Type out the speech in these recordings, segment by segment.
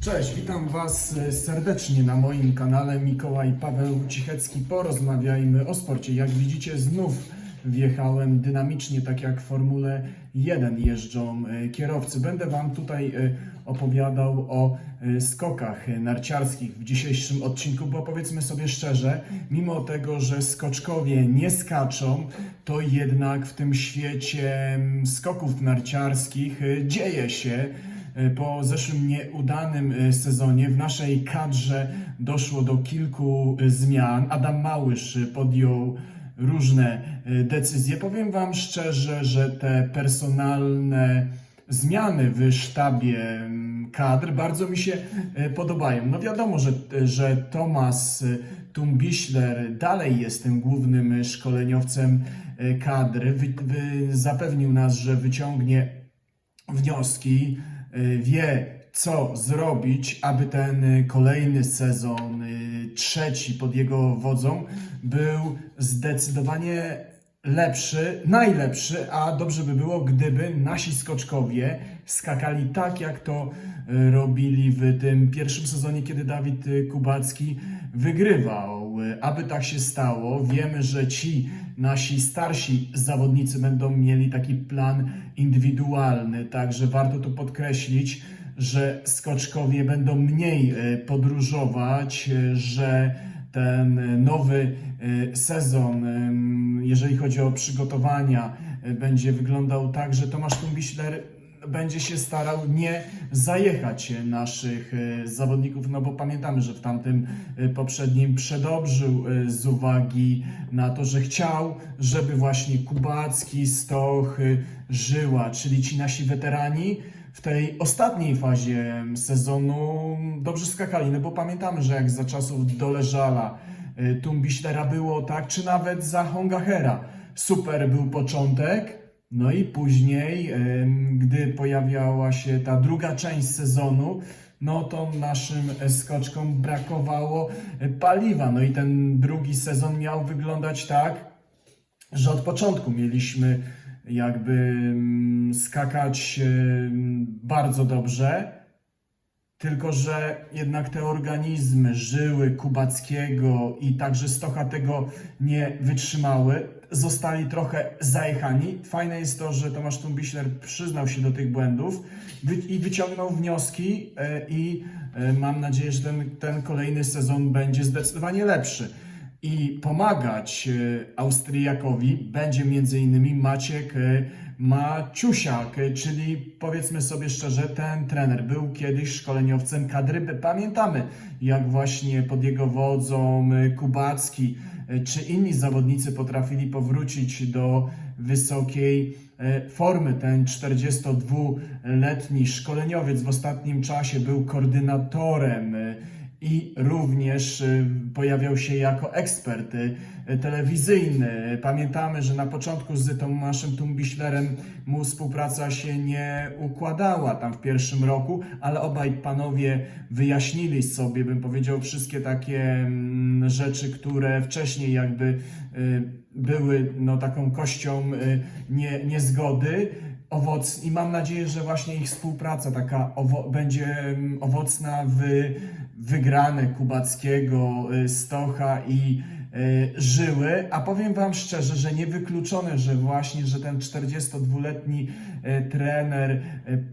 Cześć, witam Was e, serdecznie na moim kanale Mikołaj Paweł Cichecki. Porozmawiajmy o sporcie. Jak widzicie, znów wjechałem dynamicznie, tak jak w Formule 1 jeżdżą e, kierowcy. Będę Wam tutaj e, opowiadał o skokach narciarskich w dzisiejszym odcinku, bo powiedzmy sobie szczerze, mimo tego, że skoczkowie nie skaczą, to jednak w tym świecie mm, skoków narciarskich dzieje się. E, Po zeszłym nieudanym e, sezonie w naszej kadrze doszło do kilku e, zmian. Adam Małysz podjął różne decyzje. Powiem Wam szczerze, że te personalne zmiany w sztabie kadr bardzo mi się podobają. No wiadomo, że, że Tomas Tumbiśler dalej jest tym głównym szkoleniowcem kadry. Wy, wy, zapewnił nas, że wyciągnie wnioski, wie co zrobić, aby ten y, kolejny sezon, y, trzeci pod jego wodzą, był zdecydowanie lepszy, najlepszy, a dobrze by było, gdyby nasi skoczkowie skakali tak, jak to y, robili w tym pierwszym sezonie, kiedy Dawid y, Kubacki wygrywał. Y, Aby tak się stało, wiemy, że ci nasi starsi zawodnicy będą mieli taki plan indywidualny, także warto tu podkreślić, że skoczkowie będą mniej e, podróżować, e, że ten e, nowy e, sezon, jeżeli chodzi o przygotowania, e, będzie wyglądał tak, że Tomasz Tumbiśler będzie się starał nie zajechać naszych e, zawodników, no bo pamiętamy, że w tamtym e, poprzednim przedobrzył e, z uwagi na to, że chciał, żeby właśnie Kubacki, Stoch, Żyła, czyli ci nasi weterani w tej ostatniej fazie sezonu dobrze skakali, no bo pamiętamy, że jak za czasów Doleżala, Tumbiślera było tak, czy nawet za Hongachera. Super był początek, no i później, gdy pojawiała się ta druga część sezonu, no to naszym skoczkom brakowało paliwa. No i ten drugi sezon miał wyglądać tak, że od początku mieliśmy jakby skakać bardzo dobrze, tylko że jednak te organizmy, żyły Kubackiego i także Stocha tego nie wytrzymały. Zostali trochę zajechani. Fajne jest to, że Tomasz Tumbiśler przyznał się do tych błędów i wyciągnął wnioski e, i e, mam nadzieję, że ten, ten kolejny sezon będzie zdecydowanie lepszy. I pomagać e, Austriakowi będzie m.in. Maciek e, Maciusiak, czyli powiedzmy sobie szczerze, ten trener był kiedyś szkoleniowcem kadry. Pamiętamy, jak właśnie pod jego wodzą Kubacki e, czy inni zawodnicy potrafili powrócić do wysokiej e, formy. Ten 42-letni szkoleniowiec w ostatnim czasie był koordynatorem e, i również y, pojawiał się jako ekspert y, telewizyjny. Pamiętamy, że na początku z Tomaszem Tumbiślerem mu współpraca się nie układała tam w pierwszym roku, ale obaj panowie wyjaśnili sobie, bym powiedział, wszystkie takie mm, rzeczy, które wcześniej jakby y, były no, taką kością nie, niezgody owoc i mam nadzieję, że właśnie ich współpraca taka owo- będzie mm, owocna w wygrane Kubackiego, y, Stocha i y, Żyły, a powiem Wam szczerze, że niewykluczone, że właśnie, że ten 42-letni y, trener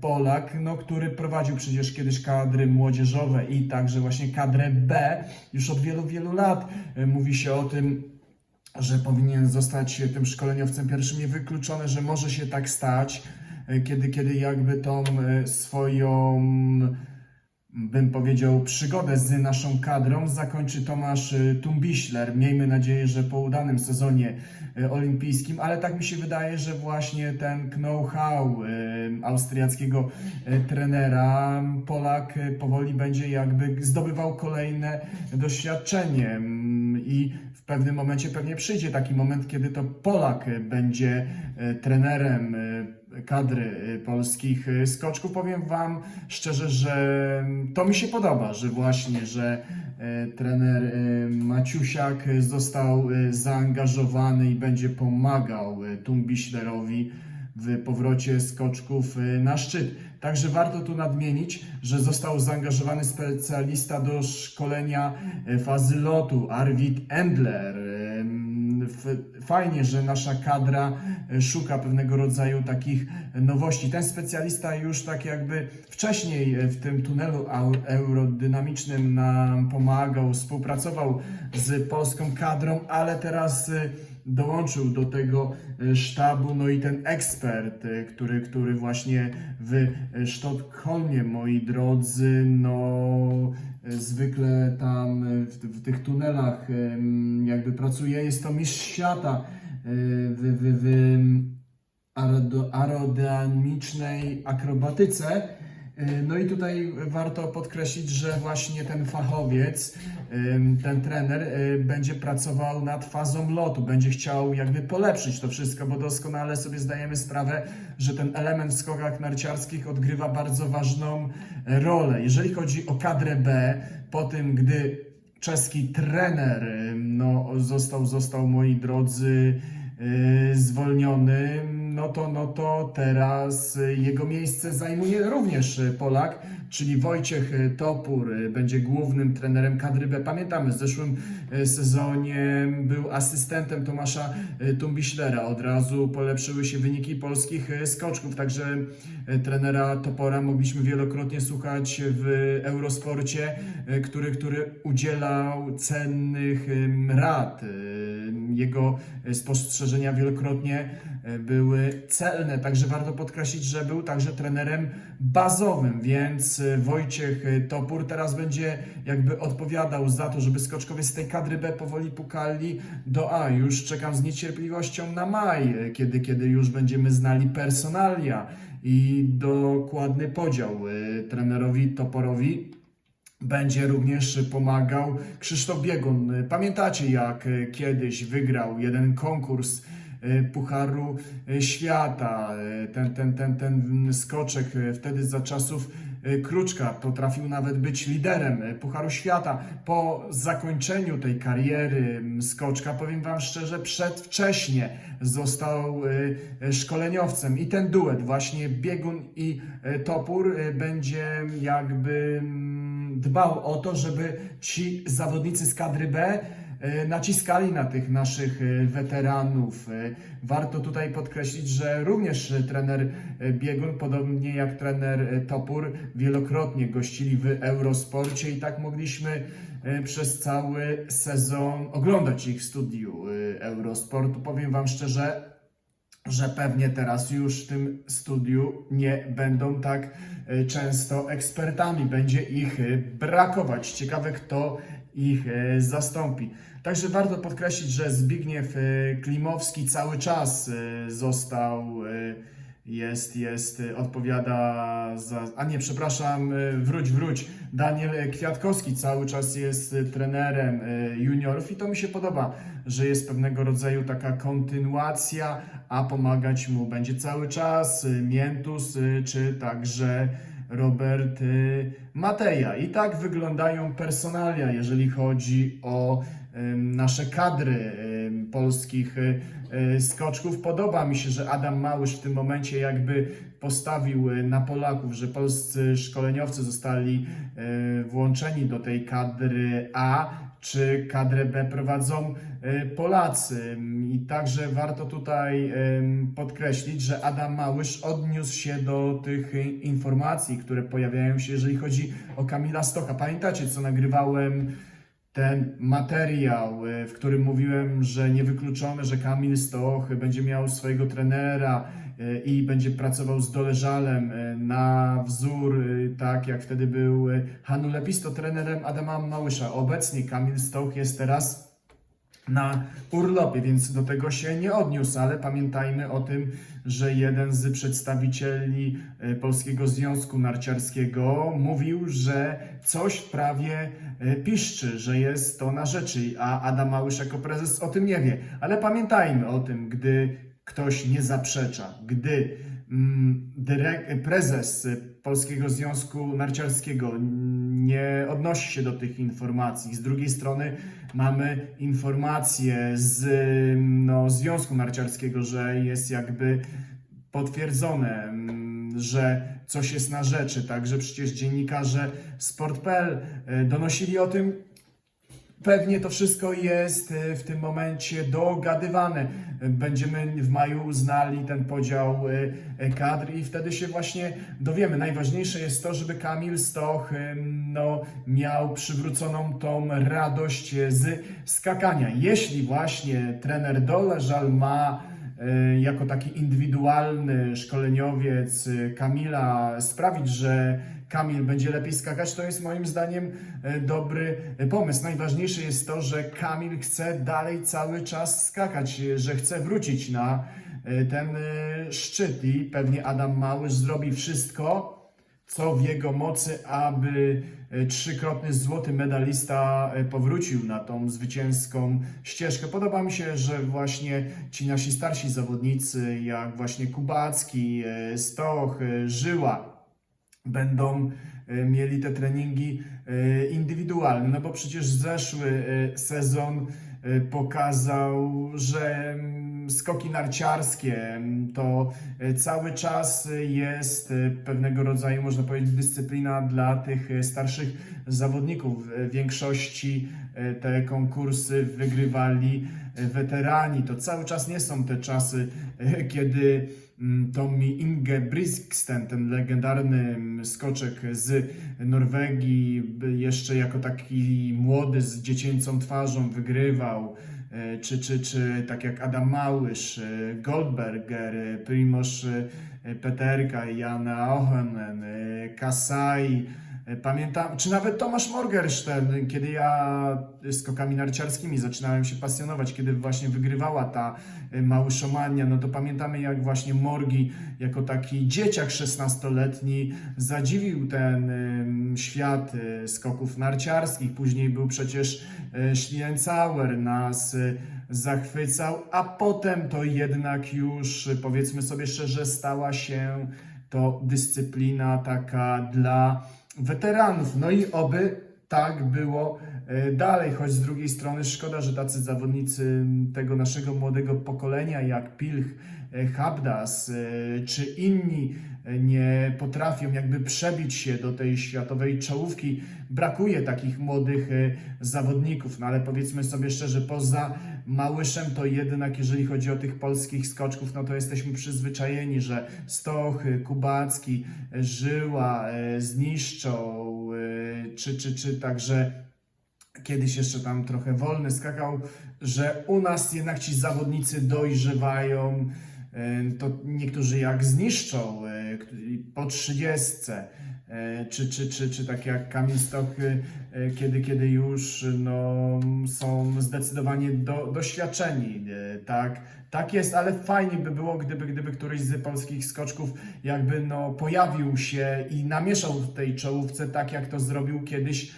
Polak, no, który prowadził przecież kiedyś kadry młodzieżowe i także właśnie kadrę B, już od wielu, wielu lat mówi się o tym, że powinien zostać tym szkoleniowcem pierwszym. Niewykluczone, że może się tak stać, kiedy, kiedy jakby tą swoją, bym powiedział, przygodę z naszą kadrą zakończy Tomasz e, Tumbiśler. Miejmy nadzieję, że po udanym sezonie e, olimpijskim, ale tak mi się wydaje, że właśnie ten know-how e, austriackiego trenera Polak powoli będzie jakby zdobywał kolejne doświadczenie Mm, i w pewnym momencie pewnie przyjdzie taki moment, kiedy to Polak będzie trenerem kadry e, polskich e, skoczków. Powiem Wam szczerze, że mm, to mi się podoba, że właśnie, że e, trener Maciusiak został zaangażowany i będzie pomagał Tumbiślerowi w powrocie skoczków y, na szczyt. Także warto tu nadmienić, że został zaangażowany specjalista do szkolenia y, fazy lotu, Arvid Endler. Fajnie, że nasza kadra y, szuka pewnego rodzaju takich nowości. Ten specjalista już tak jakby wcześniej y, w tym tunelu aerodynamicznym nam pomagał, współpracował z polską kadrą, ale teraz dołączył do tego y, sztabu, no i ten ekspert, y, który, który właśnie w y, Sztokholmie, moi drodzy, no zwykle tam w, w tych tunelach jakby pracuje, jest to mistrz świata w, w, w aerodynamicznej akrobatyce. Y, No i tutaj warto podkreślić, że właśnie ten fachowiec, ten trener y, będzie pracował nad fazą lotu, będzie chciał jakby polepszyć to wszystko, bo doskonale sobie zdajemy sprawę, że ten element w skokach narciarskich odgrywa bardzo ważną e, rolę. Jeżeli chodzi o kadrę B, po tym gdy czeski trener no, został, został moi drodzy zwolniony, no to, no to teraz y, jego miejsce zajmuje również y, Polak, czyli Wojciech y, Topór y, będzie głównym trenerem kadry B. Pamiętamy, w zeszłym y, sezonie był asystentem Tomasza y, Tumbiślera. Od razu polepszyły się wyniki polskich y, skoczków, także y, trenera Topora mogliśmy wielokrotnie słuchać w Eurosporcie, y, który, który udzielał cennych rad. Y, Jego y, spostrzeżenia wielokrotnie y, były celne, także warto podkreślić, że był także trenerem bazowym, więc y, Wojciech y, Topór teraz będzie jakby odpowiadał za to, żeby skoczkowie z tej kadry B powoli pukali do A. Już czekam z niecierpliwością na maj, kiedy, kiedy już będziemy znali personalia i dokładny podział trenerowi Toporowi będzie również pomagał Krzysztof Biegun. Pamiętacie, jak e, kiedyś wygrał jeden konkurs e, Pucharu e, Świata, ten, ten, ten, ten skoczek wtedy za czasów Kruczka potrafił nawet być liderem Pucharu Świata. Po zakończeniu tej kariery skoczka, powiem Wam szczerze, przedwcześnie został szkoleniowcem i ten duet właśnie Biegun i Topór będzie jakby dbał o to, żeby ci zawodnicy z kadry B e, naciskali na tych naszych e, weteranów. E, Warto tutaj podkreślić, że również trener Biegun, podobnie jak trener Topór, wielokrotnie gościli w Eurosporcie i tak mogliśmy przez cały sezon oglądać ich w studiu Eurosportu. Powiem Wam szczerze, że pewnie teraz już w tym studiu nie będą tak e, często ekspertami. Będzie ich e, brakować. Ciekawe, kto ich e, zastąpi. Także warto podkreślić, że Zbigniew Klimowski cały czas został. Jest, jest, e, odpowiada za. A nie, przepraszam, e, wróć, wróć. Daniel Kwiatkowski cały czas jest e, trenerem juniorów i to mi się podoba, że jest pewnego rodzaju taka kontynuacja, a pomagać mu będzie cały czas Miętus czy także Robert Mateja. I tak wyglądają personalia, jeżeli chodzi o nasze kadry polskich e, e, skoczków. Podoba mi się, że Adam Małysz w tym momencie jakby postawił e, na Polaków, że polscy szkoleniowcy zostali włączeni do tej kadry A, czy kadrę B prowadzą Polacy. I także warto tutaj podkreślić, że Adam Małysz odniósł się do tych informacji, które pojawiają się, jeżeli chodzi o Kamila Stocha. Pamiętacie, co nagrywałem ten materiał, e, w którym mówiłem, że niewykluczone, że Kamil Stoch będzie miał swojego trenera e, i będzie pracował z Doleżalem e, na wzór, tak jak wtedy był Hanu Lepisto trenerem Adama Małysza. Obecnie Kamil Stoch jest teraz na urlopie, więc do tego się nie odniósł, ale pamiętajmy o tym, że jeden z przedstawicieli e, Polskiego Związku Narciarskiego mówił, że coś prawie e, piszczy, że jest to na rzeczy, a Adam Małysz jako prezes o tym nie wie. Ale pamiętajmy o tym, gdy ktoś nie zaprzecza, gdy mm, prezes Polskiego Związku Narciarskiego nie odnosi się do tych informacji. Z drugiej strony mamy informacje z no, Związku Narciarskiego, że jest jakby potwierdzone, mm, że coś jest na rzeczy. Także przecież dziennikarze Sport.pl e, donosili o tym, Pewnie to wszystko jest e, w tym momencie dogadywane. Będziemy w maju znali ten podział e, kadr i wtedy się właśnie dowiemy. Najważniejsze jest to, żeby Kamil Stoch e, no, miał przywróconą tą radość z skakania. Jeśli właśnie trener Doleżal ma e, jako taki indywidualny szkoleniowiec e, Kamila sprawić, że Kamil będzie lepiej skakać, to jest moim zdaniem e, dobry e, pomysł. Najważniejsze jest to, że Kamil chce dalej cały czas skakać, e, że chce wrócić na ten szczyt i pewnie Adam Małysz zrobi wszystko, co w jego mocy, aby trzykrotny złoty medalista powrócił na tą zwycięską ścieżkę. Podoba mi się, że właśnie ci nasi starsi zawodnicy, jak właśnie Kubacki, Stoch, Żyła, będą e, mieli te treningi e, indywidualne, no bo przecież zeszły e, sezon pokazał, że mm, skoki narciarskie mm, to cały czas jest pewnego rodzaju, można powiedzieć, dyscyplina dla tych starszych zawodników. W większości te konkursy wygrywali weterani. To cały czas nie są te czasy, kiedy mm, Tommy Ingebrigtsen, ten legendarny mm, skoczek z Norwegii, jeszcze jako taki młody z dziecięcą twarzą wygrywał, e, czy, czy, czy tak jak Adam Małysz, e, Goldberger, e, Primoz Peterka, Jana Ohonen, Kasai, Pamiętam, czy nawet Tomasz Morgenstern, kiedy ja skokami narciarskimi zaczynałem się pasjonować, kiedy właśnie wygrywała ta e, Małyszomania, no to pamiętamy jak właśnie Morgi jako taki dzieciak 16-letni zadziwił ten em, świat e, skoków narciarskich. Później był przecież e, Schliencauer, nas e, zachwycał, a potem to jednak już, e, powiedzmy sobie szczerze, stała się to dyscyplina taka dla weteranów. No i oby tak było dalej, choć z drugiej strony szkoda, że tacy zawodnicy tego naszego młodego pokolenia jak Pilch, e, Habdas e, czy inni e, nie potrafią jakby przebić się do tej światowej czołówki. Brakuje takich młodych e, zawodników, no ale powiedzmy sobie szczerze, poza Małyszem to jednak jeżeli chodzi o tych polskich skoczków, no to jesteśmy przyzwyczajeni, że Stochy, Kubacki, e, Żyła, e, Zniszczą, e, czy, czy, czy także kiedyś jeszcze tam trochę wolny skakał, że u nas jednak ci zawodnicy dojrzewają, e, to niektórzy jak zniszczą e, po trzydziestce, e, czy, czy, czy, czy tak jak Kamil Stok, e, kiedy, kiedy już no, są zdecydowanie do, doświadczeni, tak, tak jest, ale fajnie by było, gdyby, gdyby któryś z polskich skoczków jakby no, pojawił się i namieszał w tej czołówce, tak jak to zrobił kiedyś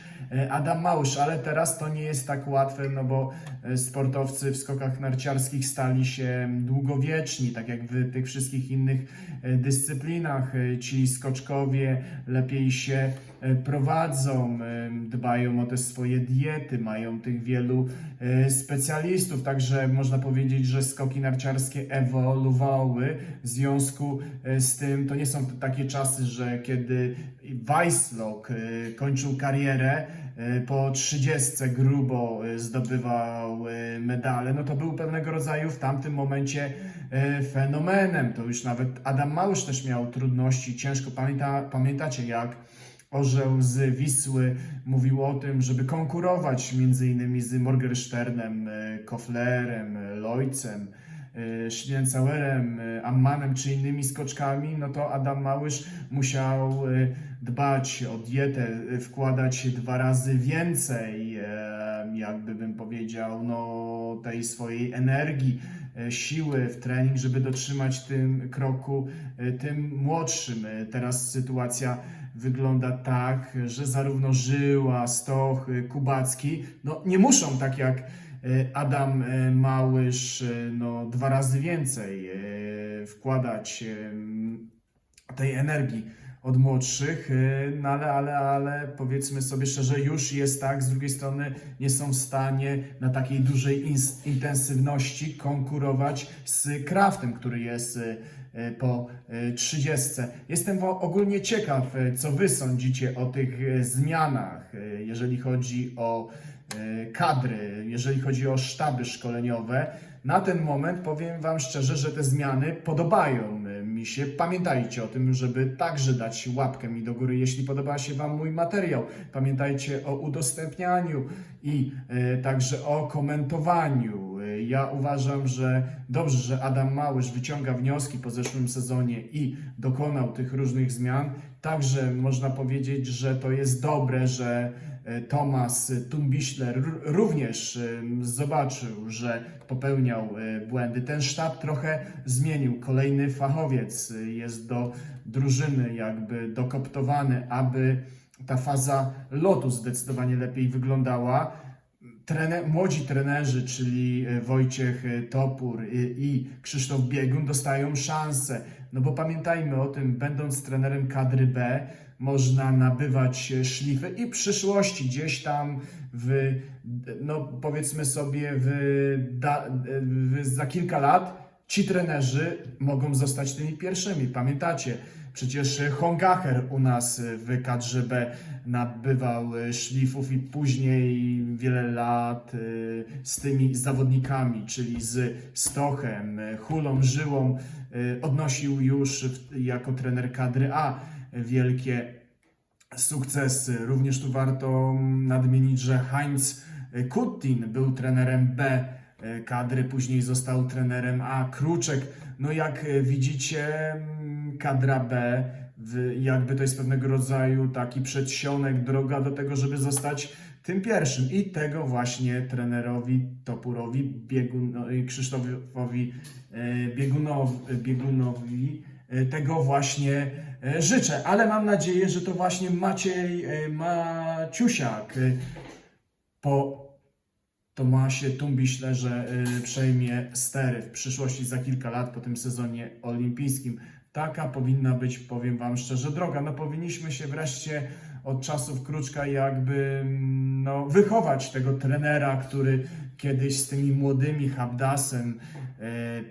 Adam Małysz, ale teraz to nie jest tak łatwe, no bo e, sportowcy w skokach narciarskich stali się długowieczni, tak jak w tych wszystkich innych e, dyscyplinach. E, Ci skoczkowie lepiej się e, prowadzą, e, dbają o te swoje diety, mają tych wielu e, specjalistów, także można powiedzieć, że skoki narciarskie ewoluowały w związku e, z tym, to nie są takie czasy, że kiedy Weisslock e, kończył karierę, e, po 30 grubo e, zdobywał e, medale, no to był pewnego rodzaju w tamtym momencie e, fenomenem. To już nawet Adam Małysz też miał trudności, ciężko pamięta, pamiętacie jak Orzeł z Wisły mówił o tym, żeby konkurować między innymi z Morgensternem, e, Koflerem, e, Lojcem, e, Schliencauerem, e, Ammanem czy innymi skoczkami, no to Adam Małysz musiał e, dbać o dietę, wkładać dwa razy więcej, jakby bym powiedział, no, tej swojej energii, siły w trening, żeby dotrzymać tym kroku tym młodszym. Teraz sytuacja wygląda tak, że zarówno Żyła, Stoch, Kubacki, no nie muszą tak jak Adam e, Małysz, e, no dwa razy więcej e, wkładać tej energii od młodszych, no ale, ale, ale powiedzmy sobie szczerze, już jest tak, z drugiej strony nie są w stanie na takiej dużej intensywności konkurować z Kraftem, który jest po y, 30. Jestem ogólnie ciekaw, co Wy sądzicie o tych zmianach, jeżeli chodzi o kadry, jeżeli chodzi o sztaby szkoleniowe. Na ten moment powiem Wam szczerze, że te zmiany podobają y, mi się. Pamiętajcie o tym, żeby także dać łapkę mi do góry, jeśli podoba się Wam mój materiał. Pamiętajcie o udostępnianiu i y, także o komentowaniu. Ja uważam, że dobrze, że Adam Małysz wyciąga wnioski po zeszłym sezonie i dokonał tych różnych zmian. Także można powiedzieć, że to jest dobre, że Tomasz Tumbiśler również zobaczył, że popełniał e, błędy. Ten sztab trochę zmienił. Kolejny fachowiec e, jest do drużyny jakby dokoptowany, aby ta faza lotu zdecydowanie lepiej wyglądała. Trene, młodzi trenerzy, czyli e, Wojciech Topór i Krzysztof Biegun dostają szansę. No bo pamiętajmy o tym, będąc trenerem kadry B, można nabywać e, szlify i w przyszłości gdzieś tam w, no powiedzmy sobie, w, da, w, za kilka lat ci trenerzy mogą zostać tymi pierwszymi. Pamiętacie, przecież Hongacher u nas w kadrze B nabywał e, szlifów i później wiele lat e, z tymi zawodnikami, czyli z Stochem, e, Hulą, Żyłą, e, odnosił już jako trener kadry A wielkie sukcesy. Również tu warto nadmienić, że Heinz Kuttin był trenerem B kadry, później został trenerem A. Kruczek, no jak widzicie, kadra B, jakby to jest pewnego rodzaju taki przedsionek, droga do tego, żeby zostać tym pierwszym. I tego właśnie trenerowi Topurowi, Biegun, no, i Krzysztofowi e, Biegunow, Biegunowi e, tego właśnie życzę. Ale mam nadzieję, że to właśnie Maciej e, Maciusiak e, po Tomasie Tumbiślerze y, przejmie stery w przyszłości za kilka lat po tym sezonie olimpijskim. Taka powinna być, powiem Wam szczerze, droga. No powinniśmy się wreszcie od czasów Kruczka jakby mm, no, wychować tego trenera, który kiedyś z tymi młodymi Habdasem, e,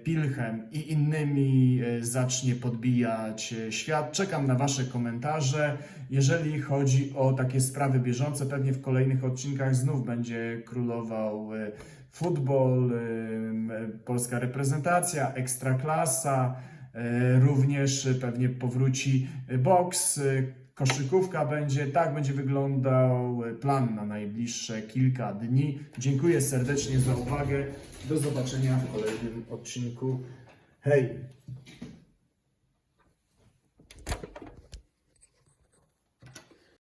Pilchem i innymi e, zacznie podbijać e, świat. Czekam na Wasze komentarze. Jeżeli chodzi o takie sprawy bieżące, pewnie w kolejnych odcinkach znów będzie królował e, futbol, e, e, polska reprezentacja, ekstraklasa, e, również pewnie powróci e, boks, e, koszykówka będzie, tak będzie wyglądał plan na najbliższe kilka dni. Dziękuję serdecznie za uwagę. Do zobaczenia w kolejnym odcinku. Hej!